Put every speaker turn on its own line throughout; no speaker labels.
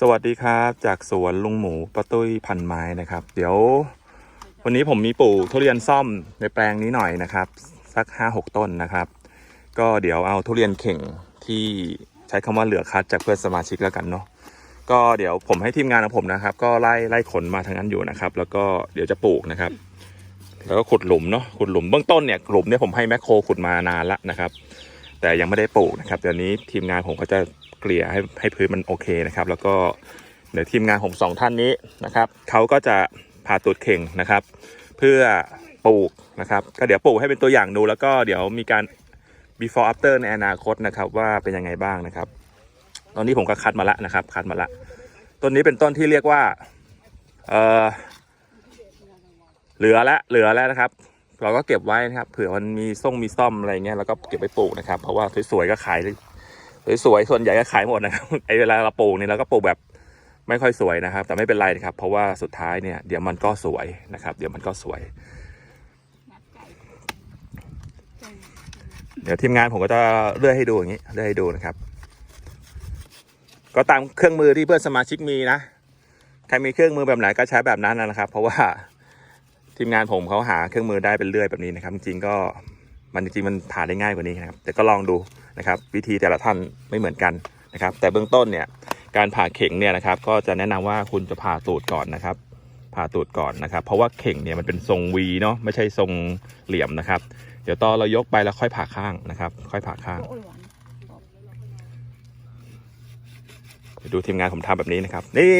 สวัสดีครับจากสวนลุงหมูป้าตุ้ยพันไม้นะครับ เดี๋ยว วันนี้ผมมีปลูกทุเรียนซ่อมในแปลงนี้หน่อยนะครับ สักห้าหกต้นนะครับ ก็เดี๋ยวเอาทุเรียนเข่งที่ใช้คำว่าเหลือคัดจากเพื่อนสมาชิกแล้วกันเนาะก็เดี๋ยวผมให้ทีมงานของผมนะครับ ก็ไล่ไล่ขนมาทางนั้นอยู่นะครับ แล้วก็เดี๋ยวจะปลูกนะครับ แล้วก็ขุดหลุมเนาะขุดหลุมเบื้องต้นเนี่ยหลุมเนี่ยผมให้แมคโครขุดมานานละนะครับ แต่ยังไม่ได้ปลูกนะครับเดี๋ยวนี้ทีมงานผมก็จะ เกลี่ยให้ให้พื้นมันโอเคนะครับ แล้วก็เดี๋ยวทีมงานผมสองท่านนี้นะครับเขาก็จะผ่าตูดเข่งนะครับ เพื่อปลูกนะครับ ก็เดี๋ยวปลูกให้เป็นตัวอย่างดู แล้วก็เดี๋ยวมีการ before after ในอนาคตนะครับว่าเป็นยังไงบ้างนะครับ ตอนนี้ผมก็คัดมาละนะครับ คัดมาละต้นนี้เป็นต้นที่เรียกว่าเออเหลือละเหลือแล้วนะครับ เราก็เก็บไว้นะครับ เผื่อมันมีส่งมีซ่อมอะไรเงี้ยเราก็เก็บไปปลูกนะครับ เพราะว่าสวยๆก็ขาย สวยๆส่วนใหญ่ก็ขายหมดนะครับไอเวลาเราปลูกเนี่ยเราก็ปลูกแบบไม่ค่อยสวยนะครับ แต่ไม่เป็นไรนะครับ เพราะว่าสุดท้ายเนี่ยเดี๋ยวมันก็สวยนะครับ เดี๋ยวมันก็สวย เดี๋ยวทีมงานผมก็จะเลื่อยให้ดูอย่างนี้เลื่อยให้ดูนะครับ ก็ตามเครื่องมือที่เพื่อนสมาชิกมีนะใครมีเครื่องมือแบบไหนก็ใช้แบบนั้นนะครับ เพราะว่าทีมงานผมเขาหาเครื่องมือได้เป็นเลื่อยแบบนี้นะครับ จริงๆก็มันจริงๆมันผ่าได้ง่ายกว่านี้นะครับ แต่ก็ลองดู นะครับ วิธีแต่ละท่านไม่เหมือนกันนะครับ แต่เบื้องต้นเนี่ยการผ่าเข่งเนี่ยนะครับก็จะแนะนำว่าคุณจะผ่าตูดก่อนนะครับผ่าตูดก่อนนะครับ เพราะว่าเข่งเนี่ยมันเป็นทรงวีเนาะไม่ใช่ทรงเหลี่ยมนะครับ เดี๋ยวตอนเรายกไปแล้วค่อยผ่าข้างนะครับ ค่อยผ่าข้างเดี๋ยวดูทีมงานผมทำแบบนี้นะครับ นี่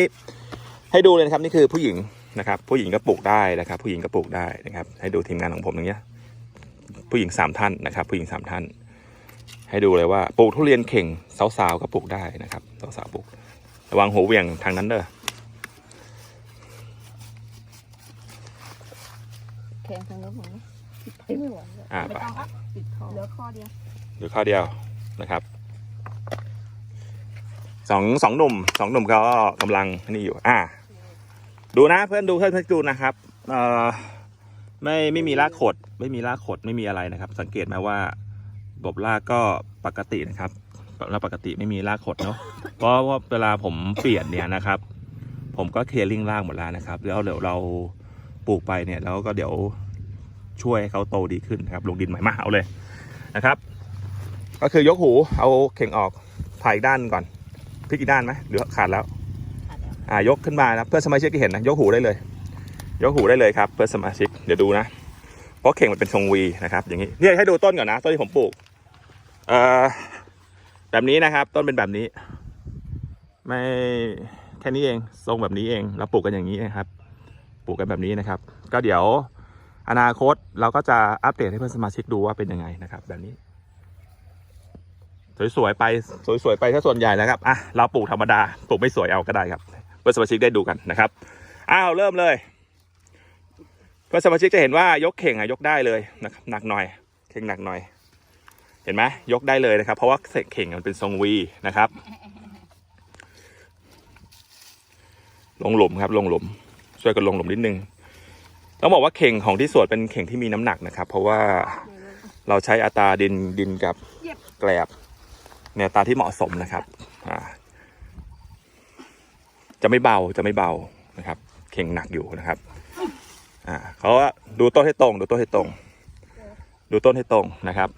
ให้ดูเลยนะครับนี่คือผู้หญิงนะครับ ผู้หญิงก็ปลูกได้นะครับ ผู้หญิงก็ปลูกได้นะครับ ให้ดูทีมงานของผมอย่างเงี้ยผู้หญิงสามท่านนะครับ ผู้หญิงสามท่าน ให้ดูเลยว่าปลูกทุเรียนเข่งสาวๆก็ปลูกได้นะครับสาวๆปลูกระวังหัวเหวี่ยงทางนั้นเด้อ
แข็งทางโน้นหมดไปไม่ไหวแล้ว
อ่า
ไม่
ไป
ต้องครับปิดคอเหลือข้อเดียว
หรือข้อเดียวนะครับสองสองหนุ่มสองหนุ่มเขาก็กำลังนี่อยู่ อ่า ดูนะเพื่อนดูเพื่อนเพื่อนดูนะครับเอ่อไม่ไม่มีรากขด ไม่มีรากขดไม่มีอะไรนะครับ สังเกตไหมว่า บบรากก็ปกตินะครับแล้วปกติไม่มีรากขดเนาะ เพราะว่าเวลาผมเปลี่ยนเนี่ยนะครับ ผมก็เคลียร์ลิงรากหมดแล้วนะครับ แล้วเดี๋ยวเราปลูกไปเนี่ยแล้วก็เดี๋ยวช่วยให้เขาโตดีขึ้นนะครับ ลงดินใหม่มาเอาเลยนะครับ ก็คือยกหูเอาเข่งออกถ่ายอีกด้านก่อนพลิกอีกด้านไหมหรือขาดแล้ว
ขาดแล้ว
อ่ายกขึ้นมานะเพื่อนสมาชิกที่เห็นนะยกหูได้เลย ยกหูได้เลยครับ เพื่อนสมาชิกเดี๋ยวดูนะ เพราะเข่งมันเป็นทรงวีนะครับ อย่างนี้เนี่ยให้ดูต้นก่อนนะต้นที่ผมปลูก เอ่อแบบนี้นะครับ ต้นเป็นแบบนี้ ไม่แค่นี้เองทรงแบบนี้เองเราปลูกกันอย่างนี้นะครับ ปลูกกันแบบนี้นะครับ ก็เดี๋ยวอนาคตเราก็จะอัปเดตให้เพื่อนสมาชิกดูว่าเป็นยังไงนะครับ แบบนี้ สวยๆไปสวยๆไปถ้าส่วนใหญ่นะครับอะเราปลูกธรรมดาปลูกไม่สวยเอาก็ได้ครับ เพื่อนสมาชิกได้ดูกันนะครับอ้าวเริ่มเลยเพื่อนสมาชิกจะเห็นว่ายกเข่งอะยกได้เลยนะครับหนักหน่อย เข่งหนักหน่อย เห็นไหมยกได้เลยนะครับ เพราะว่าเข่งมันเป็นทรงวีนะครับ ลงหลุมครับ ลงหลุม ช่วยกันลงหลุมนิดนึงต้องบอกว่าเข่งของที่สวนเป็นเข่งที่มีน้ำหนักนะครับ เพราะว่าเราใช้อัตราดินดินกับแกลบในอัตราที่เหมาะสมนะครับจะไม่เบาจะไม่เบานะครับ เข่งหนักอยู่นะครับอ่าเขาว่าดูต้นให้ตรง ดูต้นให้ตรง ดูต้นให้ตรงนะครับ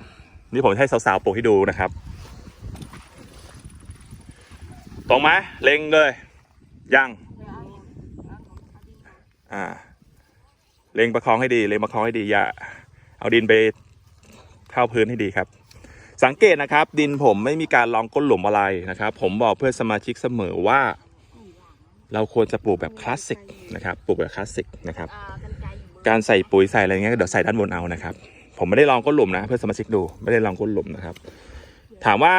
นี่ผมให้สาวๆปลูกให้ดูนะครับ ตรงไหมเล็งเลย ยังอ่า เล็งประคองให้ดี เล็งประคองให้ดีอย่าเอาดินไปเข้าพื้นให้ดีครับ สังเกตนะครับ ดินผมไม่มีการลองก้นหลุมอะไรนะครับ ผมบอกเพื่อนสมาชิกเสมอว่า เราควรจะปลูกแบบคลาสสิกนะครับ ปลูกแบบคลาสสิกนะครับ
กา
รใส่ปุ๋ยใส่อะไรเงี้ยเดี๋ยวใส่ด้านบนเอานะครับ ผมไม่ได้ลองก้นหลุมนะ เพื่อนสมาชิกดูไม่ได้ลองก้นหลุมนะครับ ถามว่า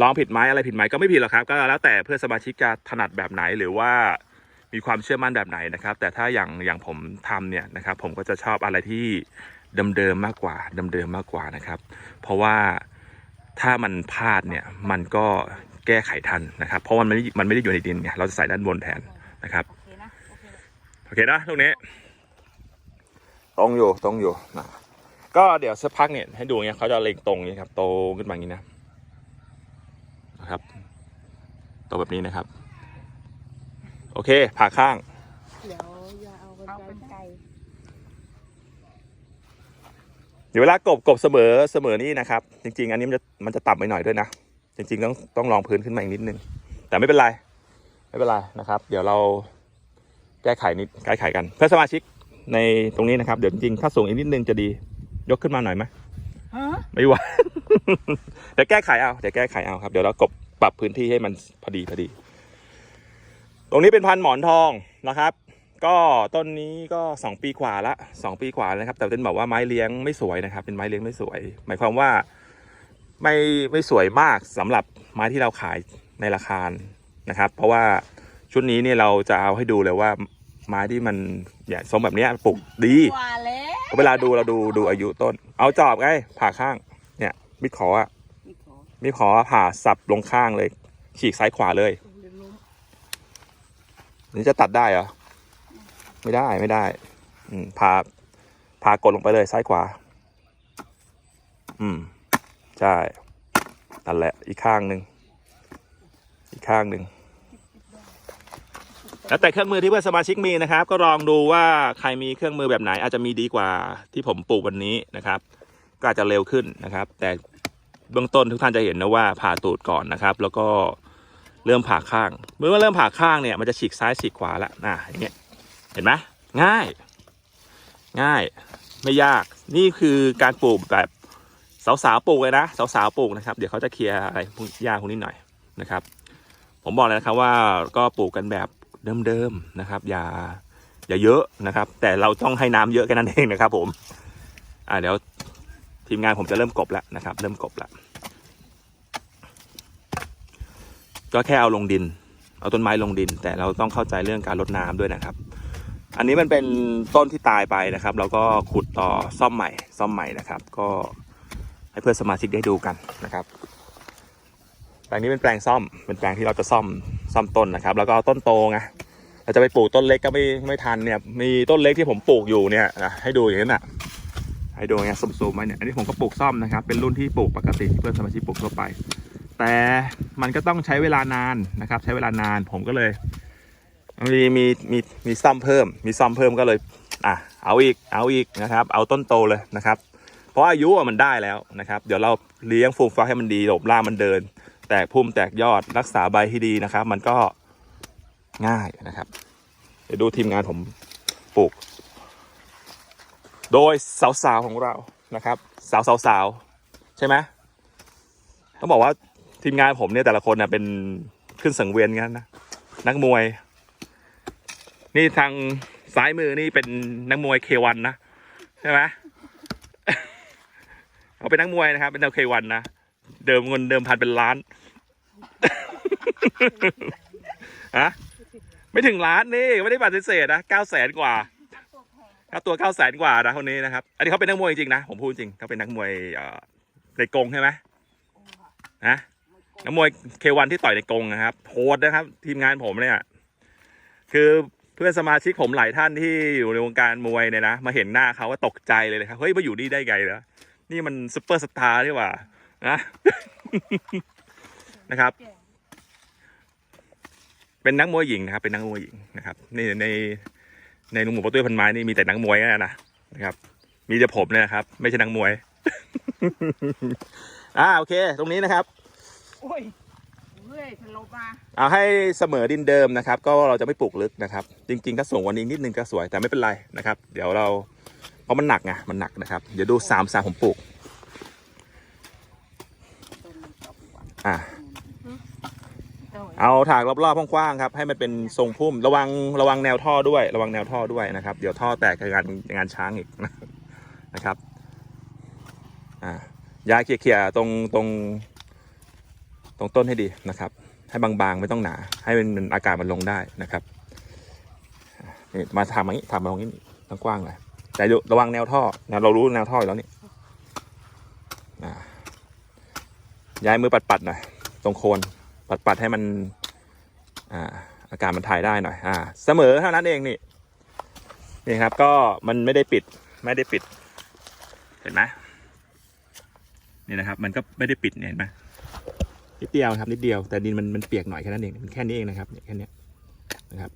ลองผิดไหมอะไรผิดไหมก็ไม่ผิดหรอกครับ ก็แล้วแต่เพื่อนสมาชิกจะถนัดแบบไหนหรือว่ามีความเชื่อมั่นแบบไหนนะครับ แต่ถ้าอย่างอย่างผมทำเนี่ยนะครับ ผมก็จะชอบอะไรที่เดิมๆมากกว่าเดิมๆมากกว่านะครับ เพราะว่าถ้ามันพลาดเนี่ยมันก็แก้ไขทันนะครับ เพราะมันไม่ได้มันไม่ได้อยู่ในดินไงเราจะใส่ด้านบนแทนนะครับ
โอเคนะโอเค
โอเคนะตรงนี้ตรงอยู่ตรงอยู่นะ ก็เดี๋ยวสักพักเนี่ยให้ดูเงี้ยเขาจะเล็งตรงนี้ครับโตขึ้นมาอย่างนี้นะนะครับโตแบบนี้นะครับเคผ่าข้าง
เดี๋ยวอย่าเอากัน
เอา
ไกล
เป็นไก่
เดี๋ยวเวลากบกบเสมอเสมอนี่นะครับ จริง ๆ อันนี้มันจะมันจะต่ำไปหน่อยด้วยนะ จริง ๆ ต้องต้องลองพื้นขึ้นมาอีกนิดนึง แต่ไม่เป็นไร ไม่เป็นไรนะครับ เดี๋ยวเราแก้ไขนิดแก้ไขกัน เพื่อนสมาชิกในตรงนี้นะครับ เดี๋ยวจริงๆถ้าสูงอีกนิดนึงจะดี ยกขึ้นมาหน่อยไหม
ฮะ
ไม่ไหวเดี๋ยวแก้ไขเอาเดี๋ยวแก้ไขเอาครับ เดี๋ยวเรากบปรับพื้นที่ให้มันพอดีพอดี ตรงนี้เป็นพันธุ์หมอนทองนะครับ ก็ต้นนี้ก็สองปีกว่าละสองปีกว่าแล้วนะครับ แต่เต้นบอกว่าไม้เลี้ยงไม่สวยนะครับ เป็นไม้เลี้ยงไม่สวย หมายความว่าไม่ไม่สวยมากสำหรับไม้ที่เราขายในราคานะครับ เพราะว่าชุดนี้เนี่ยเราจะเอาให้ดูเลยว่าไม้ที่มันเนี่ยทรงแบบเนี้ยปลูกดี
กว่าแล้ว
เวลาดูเราดูดูอายุต้น เอาจอบไงผ่าข้าง เนี่ยมิดขออะ
นี่ขอ
มิดขอผ่าสับลงข้างเลย ฉีกซ้ายขวาเลย
เดี๋ยวล้ม
นี่จะตัดได้เหรอไม่ได้ไม่ได้ อืมผ่าผ่ากดลงไปเลยซ้ายขวา อืมใช่นั่นแหละอีกข้างหนึ่งอีกข้างหนึ่ง แล้วแต่เครื่องมือที่เพื่อนสมาชิกมีนะครับ ก็ลองดูว่าใครมีเครื่องมือแบบไหน อาจจะมีดีกว่าที่ผมปลูกวันนี้นะครับ ก็อาจจะเร็วขึ้นนะครับ แต่เบื้องต้นทุกท่านจะเห็นนะว่าผ่าตูดก่อนนะครับ แล้วก็เริ่มผ่าข้าง เมื่อเริ่มผ่าข้างเนี่ยมันจะฉีกซ้ายฉีกขวาละนะอย่างเงี้ยเห็นไหมง่าย ง่ายไม่ยากนี่คือการปลูกแบบสาวๆปลูกเลยนะสาวๆปลูกนะครับ เดี๋ยวเขาจะเคลียร์อะไรพวกหญ้าพวกนี้หน่อยนะครับ ผมบอกเลยนะครับว่าก็ปลูกกันแบบ เดิมๆนะครับ อย่าอย่าเยอะนะครับ แต่เราต้องให้น้ำเยอะแค่นั้นเองนะครับ ผมอ่าเดี๋ยวทีมงานผมจะเริ่มกบแล้วนะครับ เริ่มกบแล้วก็แค่เอาลงดิน เอาต้นไม้ลงดิน แต่เราต้องเข้าใจเรื่องการรดน้ำด้วยนะครับ อันนี้มันเป็นต้นที่ตายไปนะครับ เราก็ขุดต่อซ่อมใหม่ ซ่อมใหม่นะครับ ก็ให้เพื่อนสมาชิกได้ดูกันนะครับแปลงนี้เป็นแปลงซ่อมเป็นแปลงที่เราจะซ่อม ซ่อมต้นนะครับ แล้วก็ต้นโตไงเราจะไปปลูกต้นเล็กก็ไม่ไม่ทันเนี่ย มีต้นเล็กที่ผมปลูกอยู่เนี่ยนะให้ดูอย่างนั้น่ะให้ดูไงซูมๆไว้เนี่ยอันนี้ผมก็ปลูกซ่อมนะครับ เป็นรุ่นที่ปลูกปกติเพื่อนสมาชิกปลูกทั่วไป แต่มันก็ต้องใช้เวลานานนะครับ ใช้เวลานานผมก็เลยมีมีมีมีซ่อมเพิ่ม มีซ่อมเพิ่มก็เลยอะเอาอีกเอาอีกนะครับ เอาต้นโตเลยนะครับ เพราะอายุมันได้แล้วนะครับ เดี๋ยวเราเลี้ยงฟูมฟักให้มันดีหลบล่ามันเดิน แตกพุ่มแตกยอดรักษาใบที่ดีนะครับ มันก็ง่ายนะครับ เดี๋ยวดูทีมงานผมปลูก โดยสาวๆของเรานะครับ สาวสาวๆใช่ไหมต้องบอกว่าทีมงานผมเนี่ยแต่ละคนเนี่ยเป็นขึ้นสังเวียนกันนะนักมวย นี่ทางซ้ายมือนี่เป็นนักมวยเควันนะใช่ไหมเขาเป็นนักมวยนะครับ เป็นนักเควันนะเดิมเงินเดิมพันเป็นล้าน ฮะไม่ถึงล้านนี่ไม่ได้ปฏิเสธนะเก้าแสนกว่าค่าตัวเก้าแสนกว่านะคนนี้นะครับ อันนี้เขาเป็นนักมวยจริงๆนะ ผมพูดจริงเขาเป็นนักมวยเอ่อในกรงใช่ไหมนะนักมวยเควันที่ต่อยในกรงนะครับโหดนะครับ ทีมงานผมเนี่ย คือเพื่อนสมาชิกผมหลายท่านที่อยู่ในวงการมวยเนี่ยนะ มาเห็นหน้าเขาว่าตกใจเลยนะครับ เฮ้ยมาอยู่นี่ได้ไงเหรอนี่มันซุปเปอร์สตาร์นี่หว่านะนะครับ เป็นนักมวยหญิงนะครับ เป็นนักมวยหญิงนะครับนี่ในในลุงหมูปะตุ้ยพันไม้นี่มีแต่นักมวยนะนะครับ มีแต่ผมเนี่ยนะครับ ไม่ใช่นักมวย อ่าโอเค ตรงนี้นะครับ
โอ้ยเฮ้ยสลบมา
เอาให้เสมอดินเดิมนะครับ ก็เราจะไม่ปลูกลึกนะครับ จริงๆถ้าสูงกวันนี้นิดนึงก็สวยแต่ไม่เป็นไรนะครับ เดี๋ยวเราเพราะมันหนักไงมันหนักนะครับ เดี๋ยวดูสามสามผมปลูก
ต้นมันตกหวาน
อ่า
โอ้ย
เอาถากรอบๆกว้างๆครับ ให้มันเป็นทรงพุ่ม ระวังระวังแนวท่อด้วย ระวังแนวท่อด้วยนะครับ เดี๋ยวท่อแตกกับงานงานช้างอีกนะครับอ่ายาเคลียร์ๆตรงตรง ตรงต้นให้ดีนะครับ ให้บางๆไม่ต้องหนา ให้มันอากาศมันลงได้นะครับนี่มาทำอย่างนี้ทำมาตรงนี้ต้งกว้างหน่อยแต่ระวังแนวท่อนะเรารู้แนวท่ออยู่แล้วนี่อ่าย้ายมือปัดๆหน่อยตรงโคน ปัดๆให้มันอ่าอากาศมันถ่ายได้หน่อยอ่าเสมอเท่านั้นเองนี่นี่ครับก็มันไม่ได้ปิดไม่ได้ปิด เห็นไหมนี่นะครับ มันก็ไม่ได้ปิดเห็นไหมนิดเดียวครับนิดเดียวแต่ดินมันมันเปียกหน่อยแค่นั้นเองมันแค่นี้เองนะครับเนี่ยแค่นี้นะครับ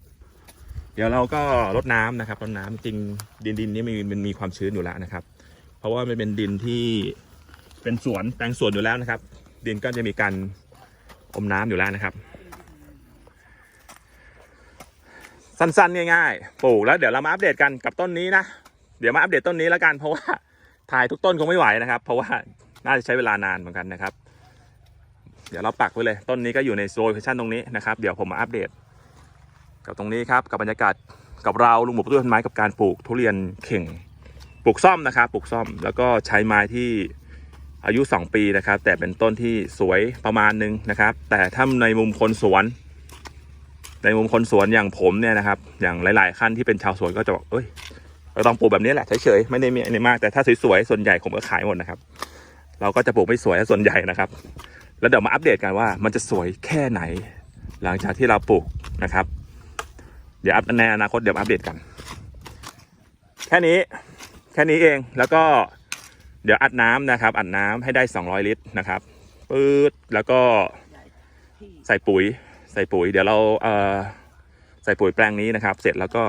เดี๋ยวเราก็รดน้ำนะครับรดน้ำจริงดินดินนี้มันมันมีความชื้นอยู่แล้วนะครับ เพราะว่ามันเป็นดินที่เป็นสวนแปลงสวนอยู่แล้วนะครับ ดินก็จะมีการ อมน้ำอยู่แล้วนะครับ สั้นๆง่ายๆปลูกแล้วเดี๋ยวเรามาอัปเดตกันกับต้นนี้นะเดี๋ยวมาอัปเดตต้นนี้แล้วกันเพราะว่าถ่ายทุกต้นคงไม่ไหวนะครับ เพราะว่าน่าจะใช้เวลานานเหมือนกันนะครับ เดี๋ยวเราปักไว้เลยต้นนี้ก็อยู่ในโลเคชั่นตรงนี้นะครับเดี๋ยวผมมาอัปเดต กับตรงนี้ครับกับบรรยากาศกับเราลุงหมูปลูกต้นไม้กับการปลูกทุเรียนเข่งปลูกซ่อมนะครับปลูกซ่อมแล้วก็ใช้ไม้ที่ อายุ 2 ปีนะครับ แต่เป็นต้นที่สวยประมาณนึงนะครับ แต่ถ้าในมุมคนสวน ในมุมคนสวนอย่างผมเนี่ยนะครับ อย่างหลาย ๆ ขั้นที่เป็นชาวสวนก็จะบอกเอ้ยเราต้องปลูกแบบนี้แหละเฉยๆไม่ได้มีอะไรมากแต่ถ้าสวยๆส่วนใหญ่ผมก็ขายหมดนะครับ เราก็จะปลูกไม่สวยส่วนใหญ่นะครับ แล้วเดี๋ยวมาอัปเดตกันว่ามันจะสวยแค่ไหน หลังจากที่เราปลูกนะครับ เดี๋ยวอัปในอนาคตเดี๋ยวอัปเดตกัน แค่นี้แค่นี้เองแล้วก็ เดี๋ยวอัดน้ำนะครับ อัดน้ำให้ได้ 200 ลิตรนะครับปื๊ดแล้วก็ใส่ปุ๋ย ใส่ปุ๋ย เดี๋ยวเราเอ่อใส่ปุ๋ยแปลงนี้นะครับ เสร็จแล้วก็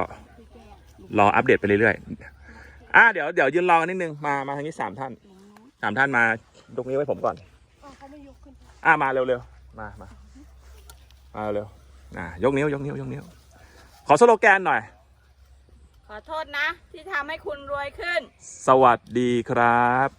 รออัปเดตไปเรื่อยๆอะเดี๋ยวเดี๋ยวยืนรอกันนิดนึงมามาทางนี้สามท่านสามท่านมายกนิ้วให้ผมก่อน
อ๋อเขาไม่ยกขึ้น
อะมาเร็วๆมามามาเร็วอะยกนิ้วยกนิ้วยกนิ้วขอสโลแกนหน่อย
ขอโทษนะ ที่ทำให้คุณรวยขึ้น
สวัสดีครับ